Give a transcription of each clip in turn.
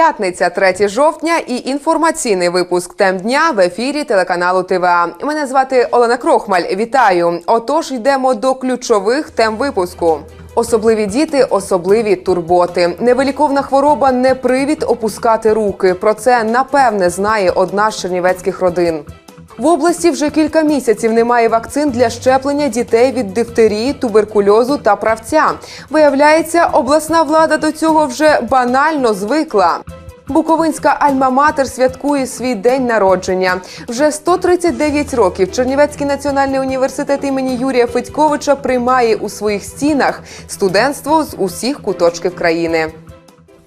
П'ятниця, 3 жовтня і інформаційний випуск тем дня в ефірі телеканалу ТВА. Мене звати Олена Крохмаль. Вітаю. Отож, йдемо до ключових тем випуску. Особливі діти, особливі турботи. Невиліковна хвороба не привід опускати руки. Про це напевне знає одна з чернівецьких родин. В області вже кілька місяців немає вакцин для щеплення дітей від дифтерії, туберкульозу та правця. Виявляється, обласна влада до цього вже банально звикла. Буковинська Альма-Матер святкує свій день народження. Вже 139 років Чернівецький національний університет імені Юрія Федьковича приймає у своїх стінах студентство з усіх куточків країни.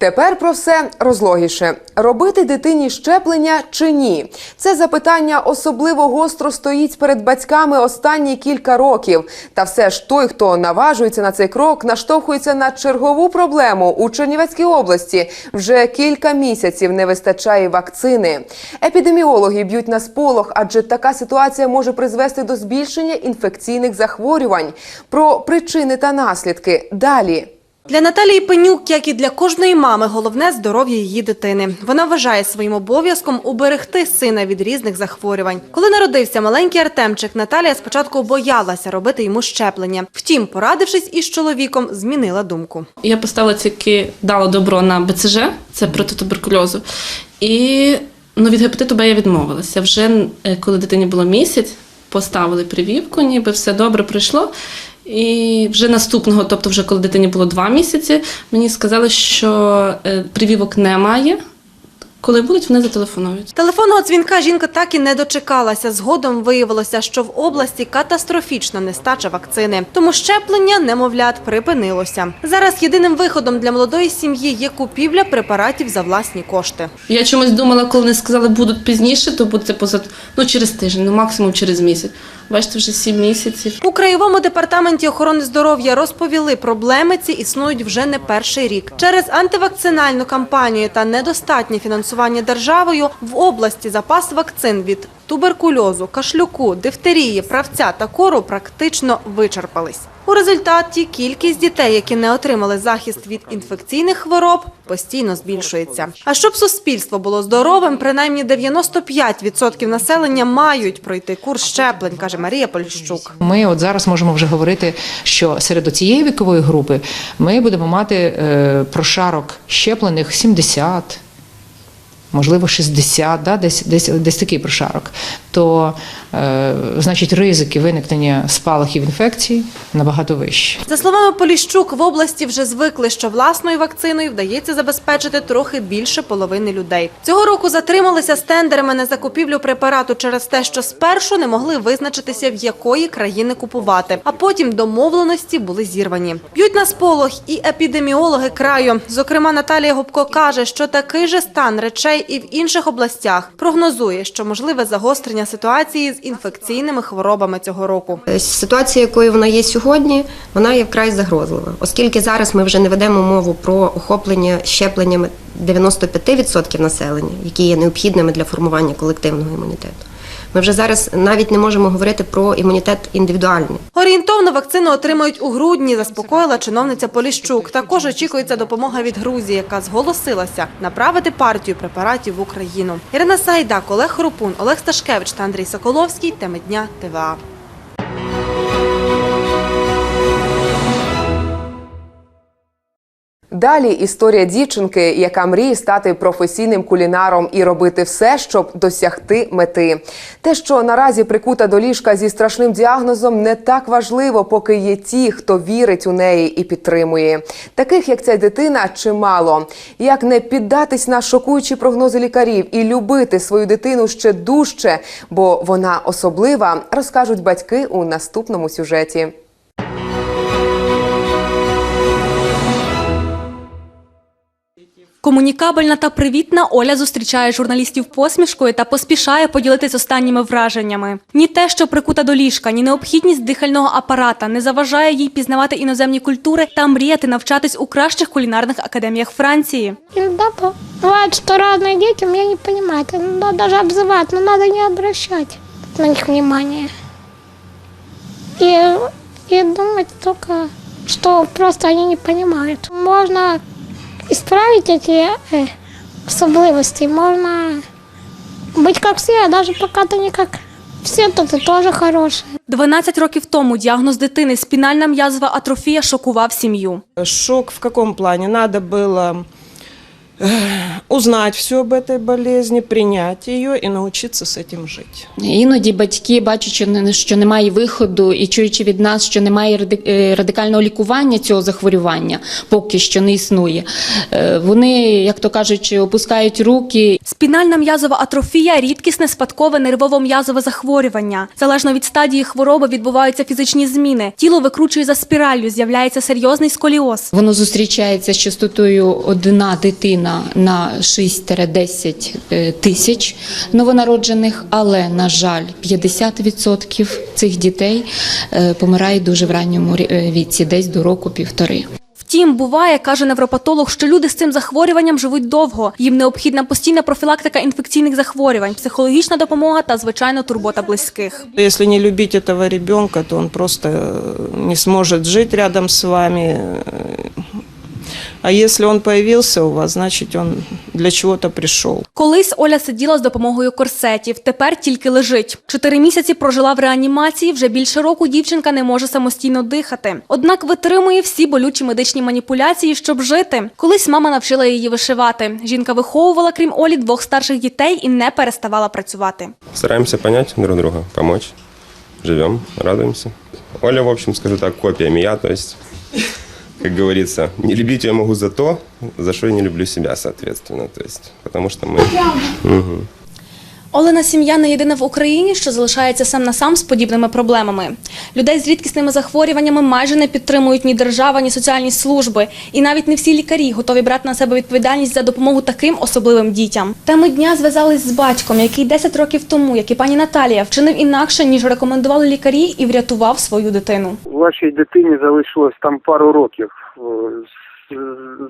Тепер про все розлогіше: робити дитині щеплення чи ні? Це запитання особливо гостро стоїть перед батьками останні кілька років. Та все ж той, хто наважується на цей крок, наштовхується на чергову проблему у Чернівецькій області. Вже кілька місяців не вистачає вакцини. Епідеміологи б'ють на сполох, адже така ситуація може призвести до збільшення інфекційних захворювань. Про причини та наслідки далі. Для Наталії Пенюк, як і для кожної мами, головне здоров'я її дитини. Вона вважає своїм обов'язком уберегти сина від різних захворювань. Коли народився маленький Артемчик, Наталія спочатку боялася робити йому щеплення. Втім, порадившись із чоловіком, змінила думку. Я поставила тільки дала добро на БЦЖ, це проти туберкульозу. І ну, від гепатиту Б я відмовилася. Вже е, коли дитині було місяць, поставили прививку, ніби все добре пройшло. І вже наступного, тобто, вже коли дитині було два місяці, мені сказали, що привівок прививок немає. Коли будуть, вони зателефонують. Телефонного дзвінка жінка так і не дочекалася. Згодом виявилося, що в області катастрофічна нестача вакцини. Тому щеплення немовлят припинилося. Зараз єдиним виходом для молодої сім'ї є купівля препаратів за власні кошти. Я чомусь думала, коли вони сказали, будуть пізніше, то буде поза ну, через тиждень, ну максимум через місяць. Бачите, вже сім місяців. У краєвому департаменті охорони здоров'я розповіли, проблеми ці існують вже не перший рік. Через антивакцинальну кампанію та недостатнє фінансування державою в області запас вакцин від туберкульозу, кашлюку, дифтерії, правця та кору практично вичерпались. У результаті кількість дітей, які не отримали захист від інфекційних хвороб, постійно збільшується. А щоб суспільство було здоровим, принаймні 95% населення мають пройти курс щеплень, каже Марія Поліщук. Ми от зараз можемо вже говорити, що серед цієї вікової групи ми будемо мати е, прошарок щеплених 70, можливо, 60, да, десь, десь, десь такий прошарок. То, е, значить, ризики виникнення спалахів інфекцій набагато вищі. За словами Поліщук, в області вже звикли, що власною вакциною вдається забезпечити трохи більше половини людей. Цього року затрималися з тендерами на закупівлю препарату через те, що спершу не могли визначитися, в якої країни купувати, а потім домовленості були зірвані. Б'ють на сполох і епідеміологи краю. Зокрема, Наталія Губко каже, що такий же стан речей і в інших областях прогнозує, що можливе загострення ситуації з інфекційними хворобами цього року. Ситуація, якою вона є сьогодні, вона є вкрай загрозлива, оскільки зараз ми вже не ведемо мову про охоплення щепленнями 95% населення, які є необхідними для формування колективного імунітету. Ми вже зараз навіть не можемо говорити про імунітет індивідуальний. Орієнтовно вакцину отримають у грудні, заспокоїла чиновниця Поліщук. Також очікується допомога від Грузії, яка зголосилася направити партію препаратів в Україну. Ірина Сайда, Олег Хрупун, Олег Сташкевич та Андрій Соколовський. Теми дня ТВА. Далі історія дівчинки, яка мріє стати професійним кулінаром і робити все, щоб досягти мети. Те, що наразі прикута до ліжка зі страшним діагнозом, не так важливо, поки є ті, хто вірить у неї і підтримує. Таких як ця дитина, чимало. Як не піддатись на шокуючі прогнози лікарів і любити свою дитину ще дужче, бо вона особлива, розкажуть батьки у наступному сюжеті. Комунікабельна та привітна Оля зустрічає журналістів посмішкою та поспішає поділитись останніми враженнями. Ні те, що прикута до ліжка, ні необхідність дихального апарата не заважає їй пізнавати іноземні культури та мріяти навчатись у кращих кулінарних академіях Франції. Иногда бывает, что разные детям я не понимаю. Это надо даже обзывать, но надо не обращать на них внимания. И, и думать только, что просто они не понимают. Можно исправить эти э, особливостей. Можно быть как все, а даже пока ты не как все, то ты тоже хороший. 12 років тому діагноз дитини спінальна м'язова атрофія шокував сім'ю. Шок в каком плане? Надо было э, узнать все об этой болезни, принять ее и научиться с этим жить. Іноді батьки, бачачи, не- що немає виходу і чуючи від нас, що немає е, радикального лікування цього захворювання, поки що не існує, е, вони, як то кажуть, опускають руки Спінальна м'язова атрофія рідкісне спадкове нервово-м'язове захворювання. Залежно від стадії хвороби відбуваються фізичні зміни. Тіло викручує за спіраллю, з'являється серйозний сколіоз. Воно зустрічається з частотою одна дитина на 6-10 е, тисяч новонароджених, але, на жаль, 50% цих дітей е, помирають дуже в ранньому е, віці, десь до року-півтори. Втім, буває, каже невропатолог, що люди з цим захворюванням живуть довго. Їм необхідна постійна профілактика інфекційних захворювань, психологічна допомога та, звичайно, турбота близьких. Если не любить этого ребенка, то он просто не сможет жить рядом с вами. А если он появился у вас, значит он для чего-то пришел. Колись Оля сиділа з допомогою корсетів, тепер тільки лежить. Чотири місяці прожила в реанімації. Вже більше року дівчинка не може самостійно дихати. Однак витримує всі болючі медичні маніпуляції, щоб жити. Колись мама навчила її вишивати. Жінка виховувала, крім Олі, двох старших дітей і не переставала працювати. Стараемся понять друг друга, помочь. Живем, радуемся. Оля, в общем, скажу так, копия меня, то есть, как говорится, не любить я могу за то, за что я не люблю себя, соответственно. То есть, потому что мы... Мгм. Олена сім'я не єдина в Україні, що залишається сам на сам з подібними проблемами. Людей з рідкісними захворюваннями майже не підтримують ні держава, ні соціальні служби. І навіть не всі лікарі готові брати на себе відповідальність за допомогу таким особливим дітям. Теми дня зв'язались з батьком, який 10 років тому, як і пані Наталія, вчинив інакше, ніж рекомендували лікарі, і врятував свою дитину. вашій дитині залишилось там пару років.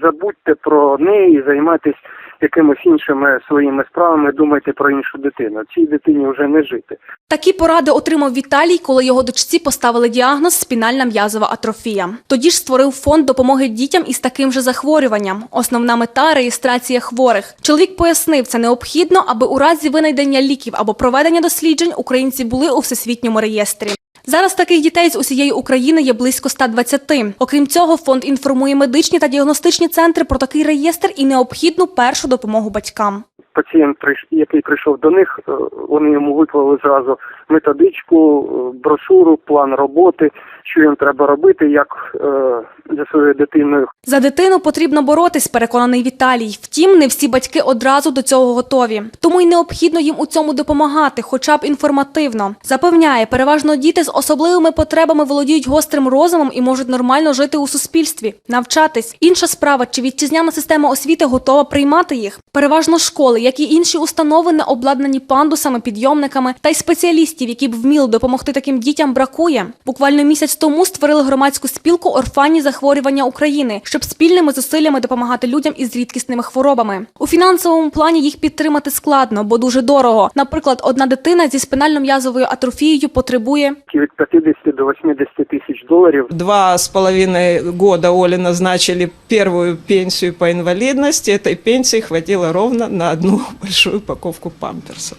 Забудьте про неї, займайтесь якимись іншими своїми справами, думайте про іншу дитину. Цій дитині вже не жити. Такі поради отримав Віталій, коли його дочці поставили діагноз спінальна м'язова атрофія. Тоді ж створив фонд допомоги дітям із таким же захворюванням. Основна мета реєстрація хворих. Чоловік пояснив, це необхідно, аби у разі винайдення ліків або проведення досліджень українці були у всесвітньому реєстрі. Зараз таких дітей з усієї України є близько 120. Окрім цього, фонд інформує медичні та діагностичні центри про такий реєстр і необхідну першу допомогу батькам. Пацієнт, який прийшов до них, е, вони йому виклали зразу методичку, е, брошуру, план роботи, що їм треба робити, як е, за своєю дитиною За дитину потрібно боротись, переконаний Віталій. Втім, не всі батьки одразу до цього готові. Тому й необхідно їм у цьому допомагати, хоча б інформативно. Запевняє, переважно діти з особливими потребами володіють гострим розумом і можуть нормально жити у суспільстві, навчатись. Інша справа, чи вітчизняна система освіти готова приймати їх. Переважно школи, як і інші установи, не обладнані пандусами, підйомниками та й спеціалістів, які б вміли допомогти таким дітям, бракує. Буквально місяць тому створили громадську спілку Орфанні захворювання України, щоб спільними зусиллями допомагати людям із рідкісними хворобами. У фінансовому плані їх підтримати складно, бо дуже дорого. Наприклад, одна дитина зі спинально-м'язовою атрофією потребує від 50 до 80 тисяч доларів. Два с половиной года Оле назначили первую пенсию по инвалидности. Этой пенсии хватило ровно на одну большую упаковку памперсов.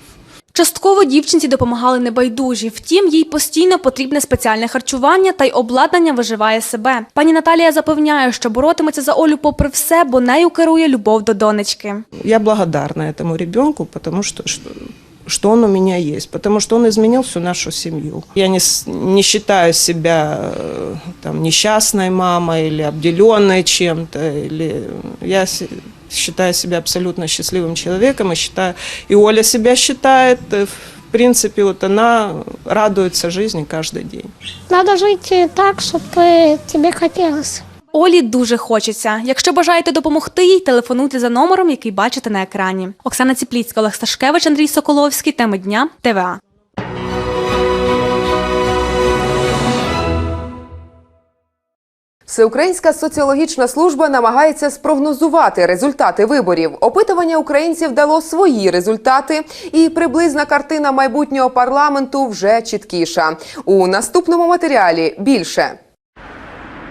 Частково дівчинці допомагали небайдужі. Втім, їй постійно потрібне спеціальне харчування та й обладнання виживає себе. Пані Наталія запевняє, що боротиметься за Олю попри все, бо нею керує любов до донечки. Я благодарна этому ребенку, потому что, что он у меня есть, потому что он изменил всю нашу семью. Я не, не считаю себя э, там, несчастной мамой или обделенной чем-то. Или... Я считаю себя абсолютно счастливым человеком и считаю, и Оля себя считает. э, В принципе, вот она радуется жизни каждый день. Надо жить э, так, чтобы тебе хотелось. Олі дуже хочеться. Якщо бажаєте допомогти їй, телефонуйте за номером, який бачите на екрані. Оксана Ціпліцька, Олег Сташкевич, Андрій Соколовський. Теми дня ТВА. Всеукраїнська соціологічна служба намагається спрогнозувати результати виборів. Опитування українців дало свої результати, і приблизна картина майбутнього парламенту вже чіткіша. У наступному матеріалі більше.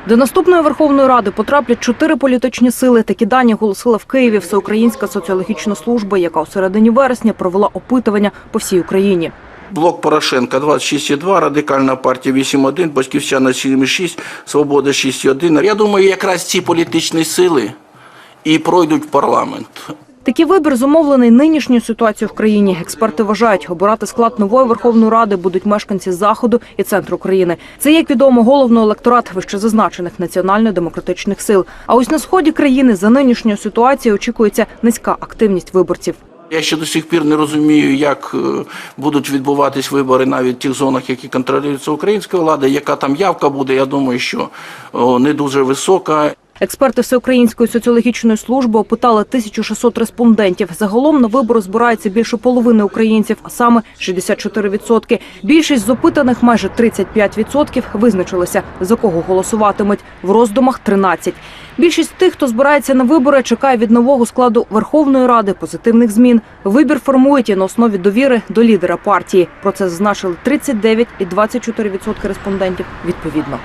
До наступної Верховної Ради потраплять чотири політичні сили. Такі дані оголосила в Києві Всеукраїнська соціологічна служба, яка у середині вересня провела опитування по всій Україні. Блок Порошенка 26,2, Радикальна партія 8,1, Батьківщина 7,6, Свобода 6,1. Я думаю, якраз ці політичні сили і пройдуть в парламент. Такий вибір зумовлений нинішньою ситуацією в країні. Експерти вважають, обирати склад нової Верховної Ради будуть мешканці заходу і центру країни. Це, як відомо, головний електорат вищезазначених національно-демократичних сил. А ось на сході країни за нинішньою ситуацією очікується низька активність виборців. Я ще до сих пір не розумію, як е, будуть відбуватись вибори навіть в тих зонах, які контролюються українською владою. Яка там явка буде, я думаю, що не дуже висока. Експерти Всеукраїнської соціологічної служби опитали 1600 респондентів. Загалом на вибори збирається більше половини українців, а саме 64%. Більшість з опитаних, майже 35%, визначилися, за кого голосуватимуть. В роздумах 13. Більшість тих, хто збирається на вибори, чекає від нового складу Верховної Ради позитивних змін. Вибір формують і на основі довіри до лідера партії. Про це зазначили 39 і 24% респондентів відповідно.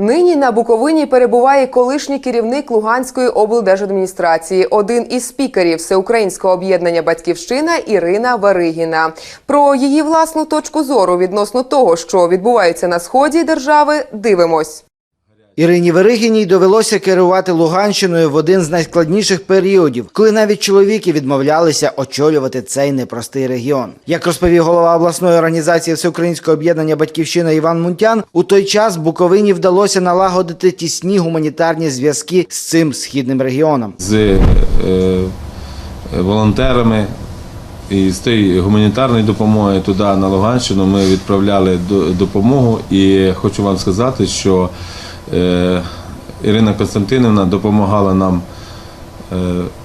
Нині на Буковині перебуває колишній керівник Луганської облдержадміністрації, один із спікерів Всеукраїнського об'єднання Батьківщина Ірина Варигіна. Про її власну точку зору відносно того, що відбувається на сході держави, дивимось. Ірині Веригіній довелося керувати Луганщиною в один з найскладніших періодів, коли навіть чоловіки відмовлялися очолювати цей непростий регіон. Як розповів голова обласної організації Всеукраїнського об'єднання Батьківщина Іван Мунтян, у той час Буковині вдалося налагодити тісні гуманітарні зв'язки з цим східним регіоном. з е, е, волонтерами і з тієї гуманітарної допомоги туди на Луганщину ми відправляли до- допомогу. І хочу вам сказати, що Ірина Константинівна допомагала нам, е,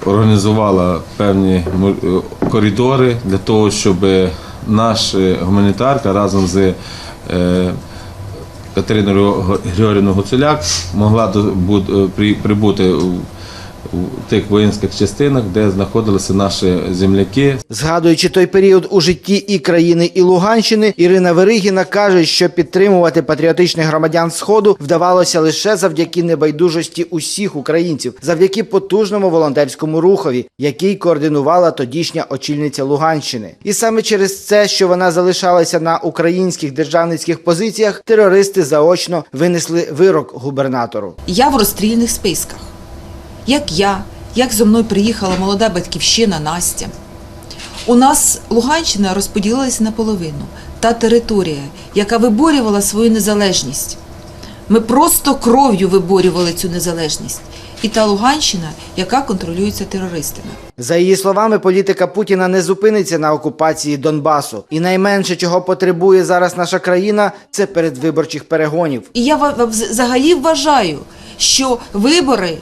організувала певні е, коридори для того, щоб наша гуманітарка разом з е, Катериною Григорівною Гуцуляк могла е, прибути у у тих воїнських частинах, де знаходилися наші земляки. Згадуючи той період у житті і країни, і Луганщини, Ірина Веригіна каже, що підтримувати патріотичних громадян Сходу вдавалося лише завдяки небайдужості усіх українців, завдяки потужному волонтерському рухові, який координувала тодішня очільниця Луганщини. І саме через це, що вона залишалася на українських державницьких позиціях, терористи заочно винесли вирок губернатору. Я в розстрільних списках. Як я, як зо мною приїхала молода батьківщина Настя. У нас Луганщина розподілилася наполовину. Та територія, яка виборювала свою незалежність. Ми просто кров'ю виборювали цю незалежність. І та Луганщина, яка контролюється терористами. За її словами, політика Путіна не зупиниться на окупації Донбасу. І найменше, чого потребує зараз наша країна, це передвиборчих перегонів. І я взагалі вважаю, що вибори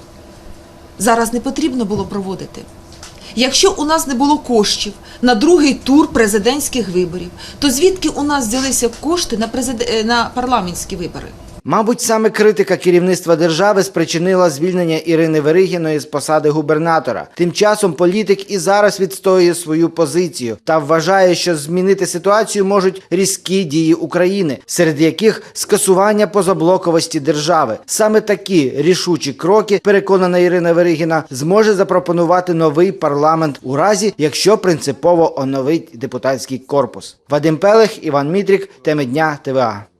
зараз не потрібно було проводити. Якщо у нас не було коштів на другий тур президентських виборів, то звідки у нас взялися кошти на, е, парламентські вибори? Мабуть, саме критика керівництва держави спричинила звільнення Ірини Веригіної з посади губернатора. Тим часом політик і зараз відстоює свою позицію та вважає, що змінити ситуацію можуть різкі дії України, серед яких скасування позаблоковості держави. Саме такі рішучі кроки, переконана Ірина Веригіна, зможе запропонувати новий парламент у разі, якщо принципово оновить депутатський корпус. Вадим Пелех, Іван Мітрік, теми дня ТВА.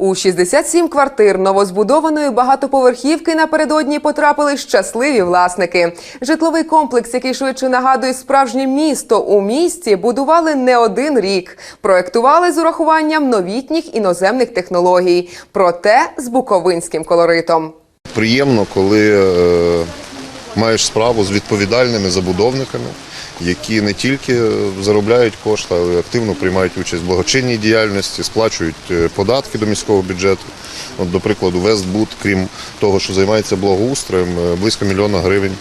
У 67 квартир новозбудованої багатоповерхівки напередодні потрапили щасливі власники. Житловий комплекс, який швидше нагадує справжнє місто у місті, будували не один рік. Проектували з урахуванням новітніх іноземних технологій, проте з буковинським колоритом. Приємно, коли е, маєш справу з відповідальними забудовниками, які не тільки заробляють кошти, але й активно приймають участь в благочинній діяльності, сплачують е, податки до міського бюджету. От, до прикладу, Вестбуд, крім того, що займається благоустроєм, е, близько мільйона гривень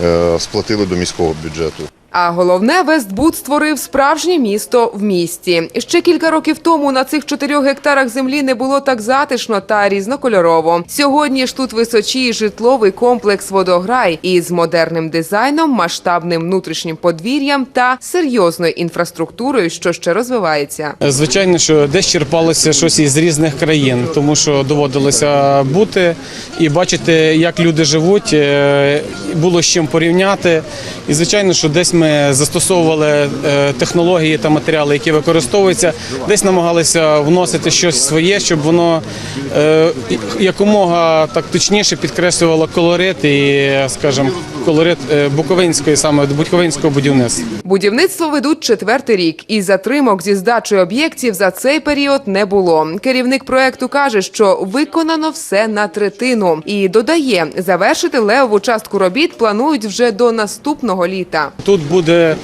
е, сплатили до міського бюджету. А головне, Вестбуд створив справжнє місто в місті. Ще кілька років тому на цих чотирьох гектарах землі не було так затишно та різнокольорово. Сьогодні ж тут височіє житловий комплекс водограй із модерним дизайном, масштабним внутрішнім подвір'ям та серйозною інфраструктурою, що ще розвивається. Звичайно, що десь черпалося щось із різних країн, тому що доводилося бути і бачити, як люди живуть, е, було з чим порівняти. І звичайно, що десь ми застосовували е, технології та матеріали, які використовуються, десь намагалися вносити щось своє, щоб воно е, якомога так точніше підкреслювало колорит і, скажімо, колорит е, буковинської саме буковинського будівництва. Будівництво ведуть четвертий рік, і затримок зі здачею об'єктів за цей період не було. Керівник проекту каже, що виконано все на третину, і додає, завершити левову частку робіт планують вже до наступного літа. Тут буде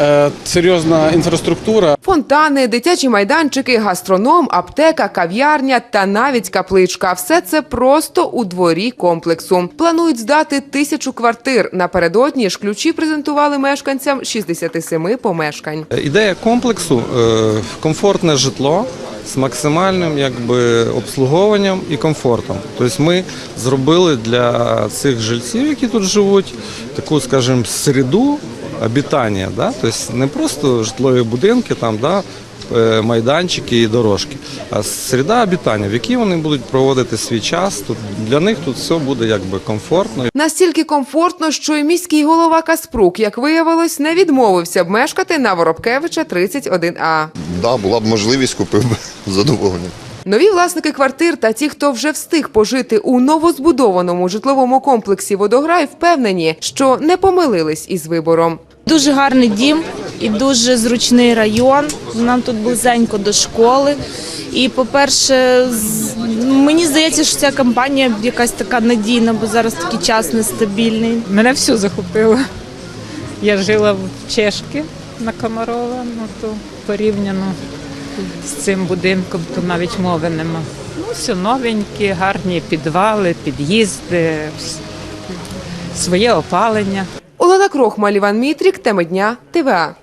е, серйозна інфраструктура. Фонтани, дитячі майданчики, гастроном, аптека, кав'ярня та навіть капличка. Все це просто у дворі комплексу. Планують здати тисячу квартир. Напередодні ж ключі презентували мешканцям 67 помешкань. Ідея комплексу е, комфортне житло з максимальним якби, обслуговуванням і комфортом. Тобто ми зробили для цих жильців, які тут живуть, таку, скажімо, середу обітання. Да? Тобто не просто житлові будинки, там, да? е, майданчики і дорожки, а середа обітання, в якій вони будуть проводити свій час. Тут для них тут все буде якби комфортно. Настільки комфортно, що й міський голова Каспрук, як виявилось, не відмовився б мешкати на Воробкевича 31А. Да, була б можливість, купив би з задоволенням. Нові власники квартир та ті, хто вже встиг пожити у новозбудованому житловому комплексі Водограй, впевнені, що не помилились із вибором. Дуже гарний дім і дуже зручний район. Нам тут близенько до школи. І, по-перше, мені здається, що ця компанія якась така надійна, бо зараз такий час нестабільний. Мене все захопило. Я жила в Чешки на Комарова, ну то порівняно з цим будинком, то навіть мови нема. Ну, все новенькі, гарні підвали, під'їзди, своє опалення. Олена Крохмаль, Іван Мітрік, теми дня ТВА.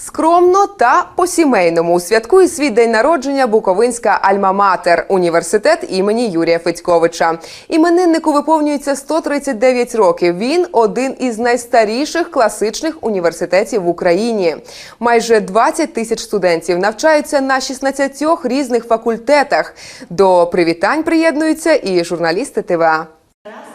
Скромно та по-сімейному святкує свій день народження Буковинська Альма-Матер університет імені Юрія Федьковича. Імениннику виповнюється 139 років. Він один із найстаріших класичних університетів в Україні. Майже 20 тисяч студентів навчаються на 16 різних факультетах. До привітань приєднуються і журналісти ТВА.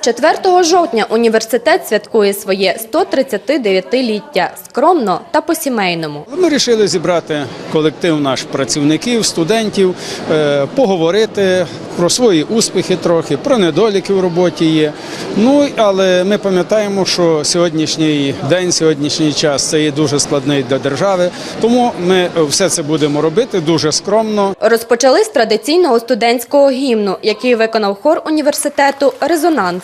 4 жовтня університет святкує своє 139-ліття скромно та по-сімейному. Ми вирішили зібрати колектив наш працівників, студентів, е, поговорити про свої успіхи трохи, про недоліки в роботі є. Ну але ми пам'ятаємо, що сьогоднішній день, сьогоднішній час це є дуже складний для держави. Тому ми все це будемо робити дуже скромно. Розпочали з традиційного студентського гімну, який виконав хор університету Резонанс.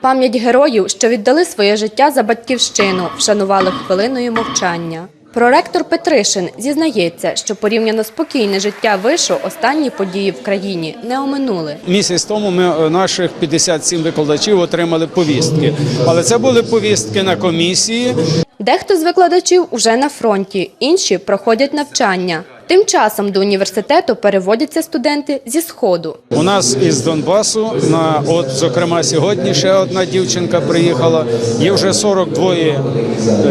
Пам'ять героїв, що віддали своє життя за батьківщину, вшанували хвилиною мовчання. Проректор Петришин зізнається, що порівняно спокійне життя вишу останні події в країні не оминули. Місяць тому ми е, наших 57 викладачів отримали повістки, але це були повістки на комісії. Дехто з викладачів уже на фронті, інші проходять навчання. Тим часом до університету переводяться студенти зі сходу. У нас із Донбасу на от зокрема сьогодні ще одна дівчинка приїхала. Є вже 42 е,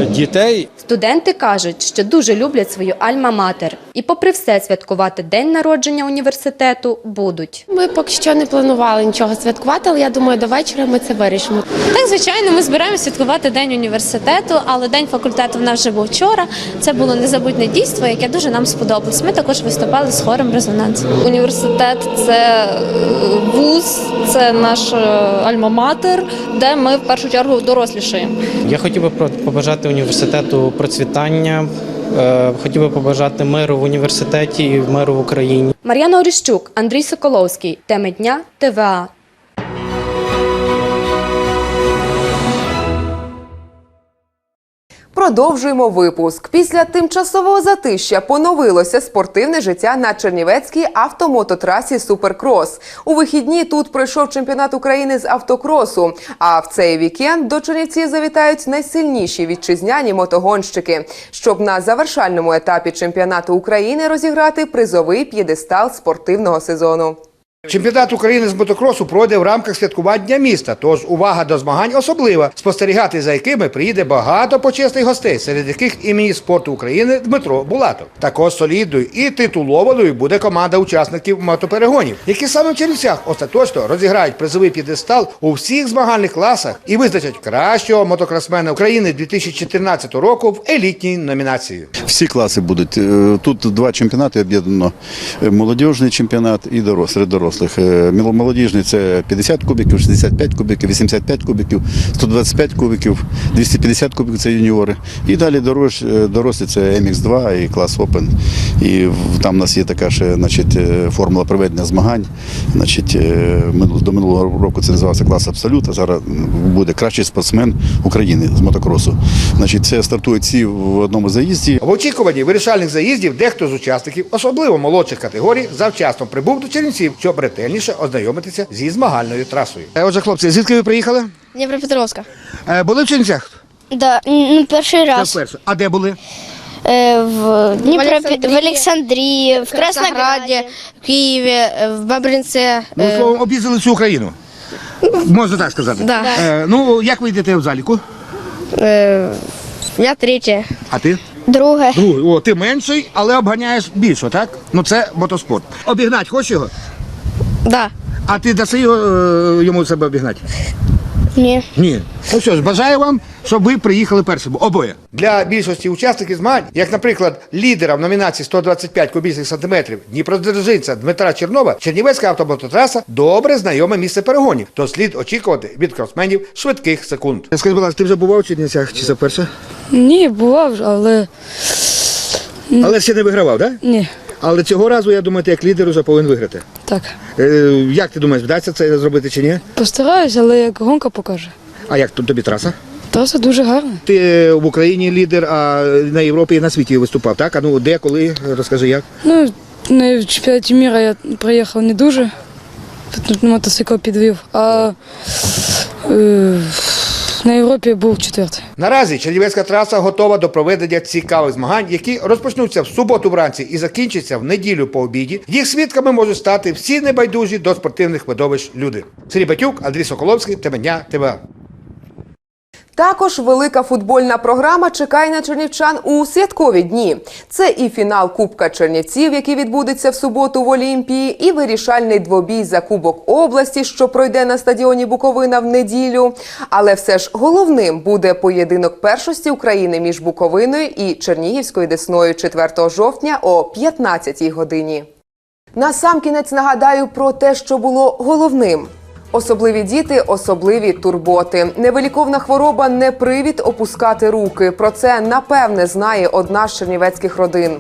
дітей. Студенти кажуть, що дуже люблять свою альма-матер, і, попри все, святкувати день народження університету будуть. Ми поки що не планували нічого святкувати, але я думаю, до вечора ми це вирішимо. Так, звичайно, ми збираємося святкувати день університету, але день факультету в нас вже був вчора. Це було незабутнє дійство, яке дуже нам сподобалось. Ми також виступали з хором резонанс. Університет це е, вуз, це наш е, альма-матер, де ми в першу чергу дорослішаємо. Я хотів би про- побажати університету процвітання. Е, Хотів би побажати миру в університеті і миру в Україні. Мар'яна Оріщук, Андрій Соколовський. Теми дня ТВА. Продовжуємо випуск. Після тимчасового затища поновилося спортивне життя на Чернівецькій автомототрасі Суперкрос. У вихідні тут пройшов чемпіонат України з автокросу. А в цей вікенд до Чернівців завітають найсильніші вітчизняні мотогонщики, щоб на завершальному етапі чемпіонату України розіграти призовий п'єдестал спортивного сезону. Чемпіонат України з мотокросу пройде в рамках святкування Дня міста. Тож увага до змагань особлива, спостерігати за якими приїде багато почесних гостей, серед яких і міністр спорту України Дмитро Булатов. Також солідною і титулованою буде команда учасників мотоперегонів, які саме в Чернівцях остаточно розіграють призовий п'єдестал у всіх змагальних класах і визначать кращого мотокросмена України 2014 року в елітній номінації. Всі класи будуть. Е, Тут два чемпіонати об'єднано. Молодіжний чемпіонат і дорос, серед дорослих. Е, Молодіжний це 50 кубиків, 65 кубиків, 85 кубиків, 125 кубиків, 250 кубиків це юніори. І далі е, дорослі це MX2 і клас Open. І там у нас є така ще значить, е, формула проведення змагань. Значить, до минулого року це називався клас Абсолют, а зараз буде кращий спортсмен України з мотокросу. Значить, це стартують ці в одному заїзді. В очікуванні вирішальних заїздів дехто з учасників, особливо молодших категорій, завчасно прибув до Чернівців, щоб ретельніше ознайомитися зі змагальною трасою. Е, Отже, хлопці, звідки ви приїхали? Дніпропетровська. Е, Були в Чернівцях? Да, ну, перший раз. Це вперше. А де були? Е, в, Дніпро... Олександрії, в Олександрії, в Краснограді, в Києві, е, в Бабринце. Ну, словом, об'їздили всю Україну. Можна так сказати. Да. Е, ну, як ви йдете в заліку? е, я третє. А ти? Друге. Другий. О, ти менший, але обганяєш більше, так? Ну це мотоспорт. Обігнати хочеш його? Да. А ти даси його е, йому себе обігнати? Ні. Ні. Ну що ж, бажаю вам, щоб ви приїхали першими. Обоє. Для більшості учасників змагань, як, наприклад, лідера в номінації 125 кубічних сантиметрів Дніпродзержинця Дмитра Чернова, Чернівецька автомототраса добре знайоме місце перегонів. То слід очікувати від кросменів швидких секунд. Скажи, будь ласка, ти вже бував у Чернівцях чи це вперше? Ні, бував, але Але ще не вигравав, так? Да? ні. Але цього разу, я думаю, ти як лідер вже повинен виграти. Так. Е, як ти думаєш, вдасться це зробити чи ні? Постараюсь, але як гонка покаже. А як тут тобі траса? Траса дуже гарна. Ти е, в Україні лідер, а на Європі і на світі виступав, так? А ну де, коли? Розкажи як. Ну, на чемпіонаті міра я приїхав не дуже. Тут мотоцикл підвів, а е, на Європі був четвертий. Наразі Чернівецька траса готова до проведення цікавих змагань, які розпочнуться в суботу вранці і закінчаться в неділю по обіді. Їх свідками можуть стати всі небайдужі до спортивних видовищ люди. Сергій Батюк, Андрій Соколовський, Теменя, ТВА. Також велика футбольна програма чекає на чернівчан у святкові дні. Це і фінал Кубка Чернівців, який відбудеться в суботу в Олімпії, і вирішальний двобій за Кубок області, що пройде на стадіоні Буковина в неділю. Але все ж головним буде поєдинок першості України між Буковиною і Чернігівською Десною 4 жовтня о 15 годині. Насамкінець нагадаю про те, що було головним. Особливі діти, особливі турботи. Невиліковна хвороба не привід опускати руки. Про це напевне знає одна з чернівецьких родин.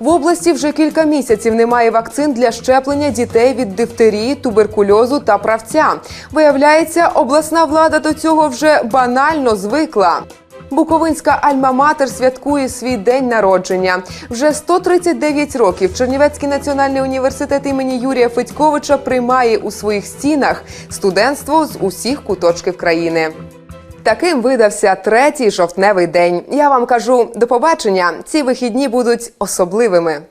В області вже кілька місяців немає вакцин для щеплення дітей від дифтерії, туберкульозу та правця. Виявляється, обласна влада до цього вже банально звикла. Буковинська Альма-Матер святкує свій день народження. Вже 139 років Чернівецький національний університет імені Юрія Федьковича приймає у своїх стінах студентство з усіх куточків країни. Таким видався третій жовтневий день. Я вам кажу до побачення. Ці вихідні будуть особливими.